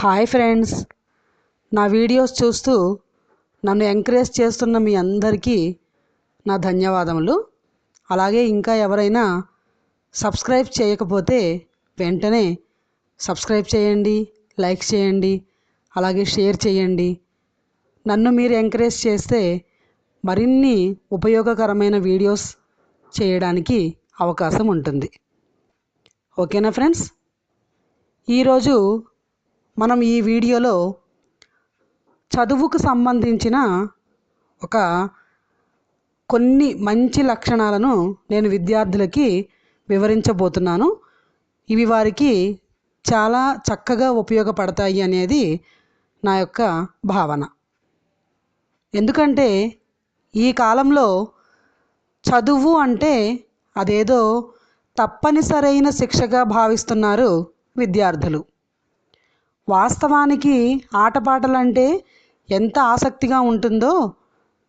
Hi friends. నా videos చూస్తూ నన్ను ఎంకరేజ్ చేస్తున్న మీ అందరికీ నా ధన్యవాదములు. అలాగే ఇంకా ఎవరైనా సబ్స్క్రైబ్ చేయకపోతే వెంటనే సబ్స్క్రైబ్ చేయండి లైక్ చేయండి అలాగే షేర్ చేయండి. నన్ను మీరు ఎంకరేజ్ చేస్తే మరిన్ని ఉపయోగకరమైన వీడియోస్ చేయడానికి అవకాశం ఉంటుంది. ఓకేనా ఫ్రెండ్స్? ఈరోజు మనం ఈ వీడియోలో చదువుకు సంబంధించిన ఒక కొన్ని మంచి లక్షణాలను నేను విద్యార్థులకి వివరించబోతున్నాను. ఇవి వారికి చాలా చక్కగా ఉపయోగపడతాయి అనేది నా యొక్క భావన. ఎందుకంటే ఈ కాలంలో చదువు అంటే అదేదో తప్పనిసరైన శిక్షగా భావిస్తున్నారు విద్యార్థులు. వాస్తవానికి ఆటపాటలంటే ఎంత ఆసక్తిగా ఉంటుందో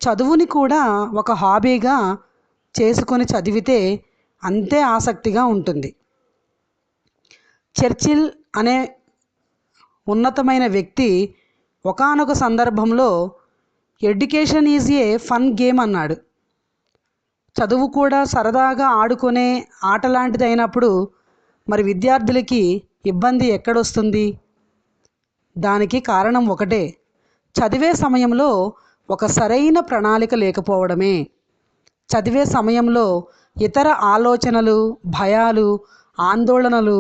చదువుని కూడా ఒక హాబీగా చేసుకొని చదివితే అంతే ఆసక్తిగా ఉంటుంది. చర్చిల్ అనే ఉన్నతమైన వ్యక్తి ఒకానొక సందర్భంలో education is a fun game అన్నాడు. చదువు కూడా సరదాగా ఆడుకునే ఆట లాంటిది అయినప్పుడు మరి విద్యార్థులకి ఇబ్బంది ఎక్కడొస్తుంది దానికి కారణం ఒకటే. చదివే సమయంలో ఒక సరైన ప్రణాళిక లేకపోవడమే. చదివే సమయంలో ఇతర ఆలోచనలు భయాలు ఆందోళనలు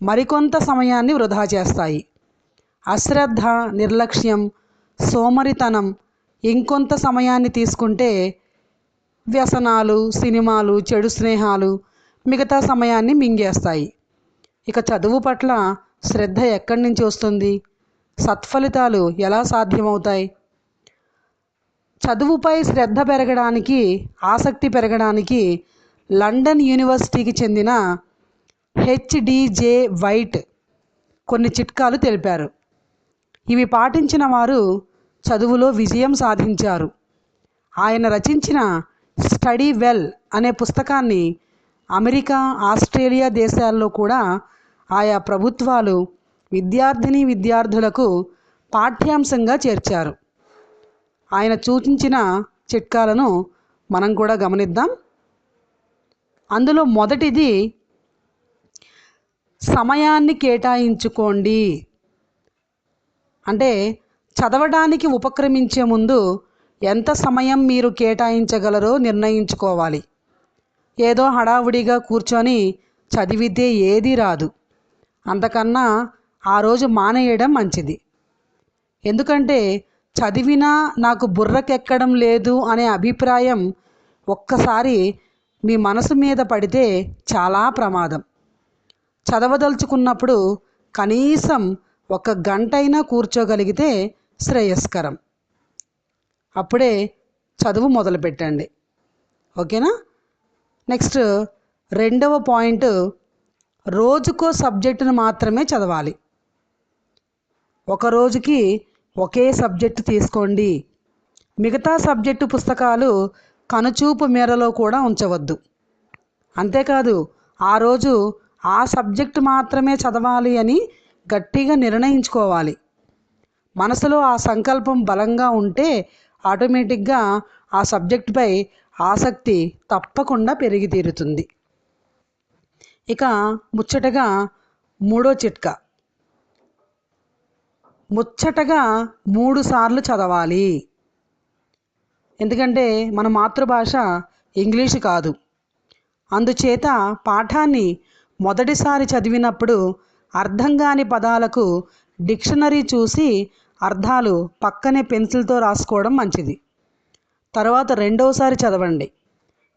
మరికొంత సమయాన్ని వృధా చేస్తాయి. అశ్రద్ధ నిర్లక్ష్యం సోమరితనం ఇంకొంత సమయాన్ని తీసుకుంటే వ్యసనాలు సినిమాలు చెడు స్నేహాలు మిగతా సమయాన్ని మింగేస్తాయి. ఇక చదువు పట్ల శ్రద్ధ ఎక్కడి నుంచి వస్తుంది? సత్ఫలితాలు ఎలా సాధ్యమవుతాయి? చదువుపై శ్రద్ధ పెరగడానికి ఆసక్తి పెరగడానికి లండన్ యూనివర్సిటీకి చెందిన హెచ్డిజే వైట్ కొన్ని చిట్కాలు తెలిపారు. ఇవి పాటించిన వారు చదువులో విజయం సాధించారు. ఆయన రచించిన స్టడీ వెల్ అనే పుస్తకాన్ని అమెరికా ఆస్ట్రేలియా దేశాల్లో కూడా ఆయా ప్రభుత్వాలు విద్యార్థిని విద్యార్థులకు పాఠ్యాంశంగా చేర్చారు. ఆయన సూచించిన చిట్కాలను మనం కూడా గమనిద్దాం. అందులో మొదటిది సమయాన్ని కేటాయించుకోండి. అంటే చదవడానికి ఉపక్రమించే ముందు ఎంత సమయం మీరు కేటాయించగలరో నిర్ణయించుకోవాలి. ఏదో హడావుడిగా కూర్చొని చదివితే ఏదీ రాదు. అంతకన్నా ఆ రోజు మానేయడం మంచిది. ఎందుకంటే చదివినా నాకు బుర్రకెక్కడం లేదు అనే అభిప్రాయం ఒక్కసారి మీ మనసు మీద పడితే చాలా ప్రమాదం. చదవదలుచుకున్నప్పుడు కనీసం ఒక గంటైనా కూర్చోగలిగితే శ్రేయస్కరం. అప్పుడే చదువు మొదలుపెట్టండి. ఓకేనా? నెక్స్ట్ రెండవ పాయింట్ రోజుకో సబ్జెక్టును మాత్రమే చదవాలి. ఒక రోజుకి ఒకే సబ్జెక్టు తీసుకోండి. మిగతా సబ్జెక్టు పుస్తకాలు కనుచూపు మేరలో కూడా ఉంచవద్దు. అంతేకాదు ఆ రోజు ఆ సబ్జెక్టు మాత్రమే చదవాలి అని గట్టిగా నిర్ణయించుకోవాలి. మనసులో ఆ సంకల్పం బలంగా ఉంటే ఆటోమేటిక్గా ఆ సబ్జెక్టుపై ఆసక్తి తప్పకుండా పెరిగి తీరుతుంది. ఇక ముచ్చటగా మూడో చిట్కా. ముచ్చటగా మూడుసార్లు చదవాలి. ఎందుకంటే మన మాతృభాష ఇంగ్లీష్ కాదు. అందుచేత పాఠాన్ని మొదటిసారి చదివినప్పుడు అర్థం కాని పదాలకు డిక్షనరీ చూసి అర్థాలు పక్కనే పెన్సిల్తో రాసుకోవడం మంచిది. తర్వాత రెండవసారి చదవండి.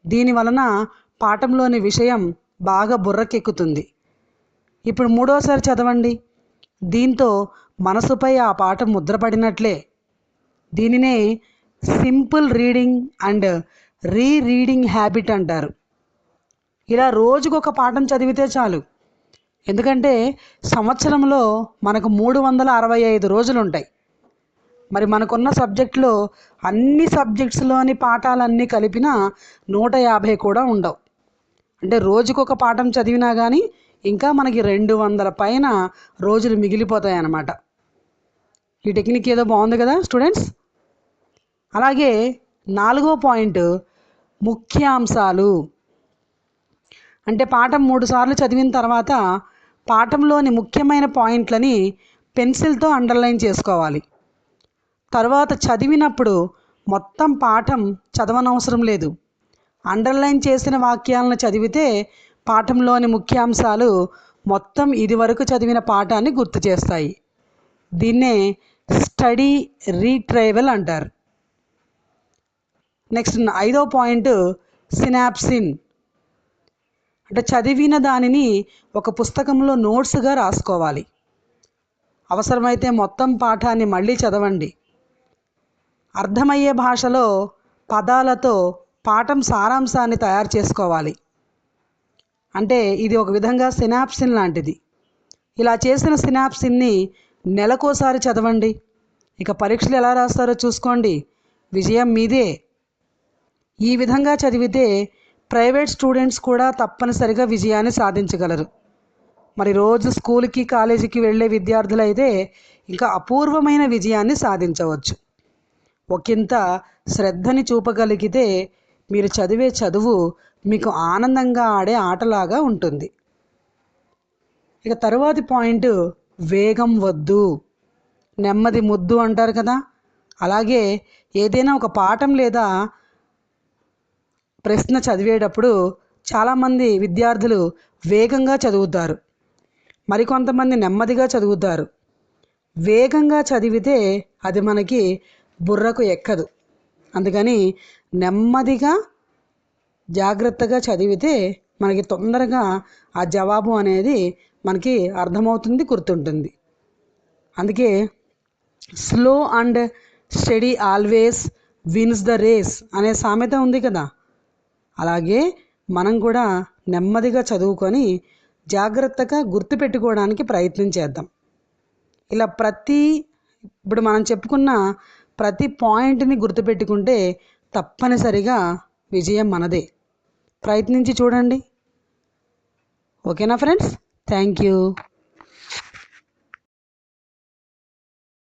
దీని వలన పాఠంలోని విషయం బాగా బుర్రకెక్కుతుంది. ఇప్పుడు మూడోసారి చదవండి. దీంతో మనసుపై ఆ పాఠం ముద్రపడినట్లే. దీనినే simple reading and rereading habit అంటారు. ఇలా రోజుకొక పాఠం చదివితే చాలు. ఎందుకంటే సంవత్సరంలో మనకు మూడు వందల అరవై ఐదు రోజులు ఉంటాయి మరి మనకున్న సబ్జెక్టులో అన్ని సబ్జెక్ట్స్లోని పాఠాలన్నీ కలిపిన నూట యాభై కూడా ఉండవు. అంటే రోజుకొక పాఠం చదివినా కానీ ఇంకా మనకి రెండు వందల పైన రోజులు మిగిలిపోతాయి అన్నమాట ఈ టెక్నిక్ ఏదో బాగుంది కదా స్టూడెంట్స్? అలాగే నాలుగో పాయింట్ ముఖ్యాంశాలు. అంటే పాఠం మూడు సార్లు చదివిన తర్వాత పాఠంలోని ముఖ్యమైన పాయింట్లని పెన్సిల్తో అండర్లైన్ చేసుకోవాలి. తర్వాత చదివినప్పుడు మొత్తం పాఠం చదవనవసరం లేదు. అండర్లైన్ చేసిన వాక్యాలను చదివితే పాఠంలోని ముఖ్యాంశాలు మొత్తం ఇదివరకు చదివిన పాఠాన్ని గుర్తు చేస్తాయి. దీన్నే స్టడీ రీట్రైవల్ అంటారు. నెక్స్ట్ ఐదో పాయింట్ సినాప్సిన్. అంటే చదివిన దానిని ఒక పుస్తకంలో నోట్స్గా రాసుకోవాలి. అవసరమైతే మొత్తం పాఠాన్ని మళ్ళీ చదవండి. అర్థమయ్యే భాషలో పదాలతో పాఠం సారాంశాన్ని తయారు చేసుకోవాలి. అంటే ఇది ఒక విధంగా సినాప్సిన్ లాంటిది. ఇలా చేసిన సినాప్సిన్ని నెలకోసారి చదవండి. ఇక పరీక్షలు ఎలా రాస్తారో చూసుకోండి. విజయం మీదే. ఈ విధంగా చదివితే ప్రైవేట్ స్టూడెంట్స్ కూడా తప్పనిసరిగా విజయాన్ని సాధించగలరు. మరి రోజు స్కూల్కి కాలేజీకి వెళ్ళే విద్యార్థులు అయితే ఇంకా అపూర్వమైన విజయాన్ని సాధించవచ్చు. ఒకంత శ్రద్ధని చూపగలిగితే మీరు చదివే చదువు మీకు ఆనందంగా ఆడే ఆటలాగా ఉంటుంది. ఇక తరువాతి పాయింట్ వేగం వద్దు. నెమ్మది ముద్దు అంటారు కదా? అలాగే ఏదైనా ఒక పాఠం లేదా ప్రశ్న చదివేటప్పుడు చాలామంది విద్యార్థులు వేగంగా చదువుతారు. మరికొంతమంది నెమ్మదిగా చదువుతారు. వేగంగా చదివితే అది మనకి బుర్రకు ఎక్కదు. అందుకని నెమ్మదిగా జాగ్రత్తగా చదివితే మనకి తొందరగా ఆ జవాబు అనేది మనకి అర్థమవుతుంది గుర్తుంటుంది. అందుకే slow and study always wins the race అనే సామెత ఉంది కదా. అలాగే మనం కూడా నెమ్మదిగా చదువుకొని జాగ్రత్తగా గుర్తుపెట్టుకోవడానికి ప్రయత్నం చేద్దాం. ఇలా ప్రతి ఇప్పుడు మనం చెప్పుకున్న ప్రతి పాయింట్ని గుర్తుపెట్టుకుంటే తప్పనిసరిగా విజయం మనదే. ప్రయత్నించి చూడండి. ఓకేనా ఫ్రెండ్స్? Thank you.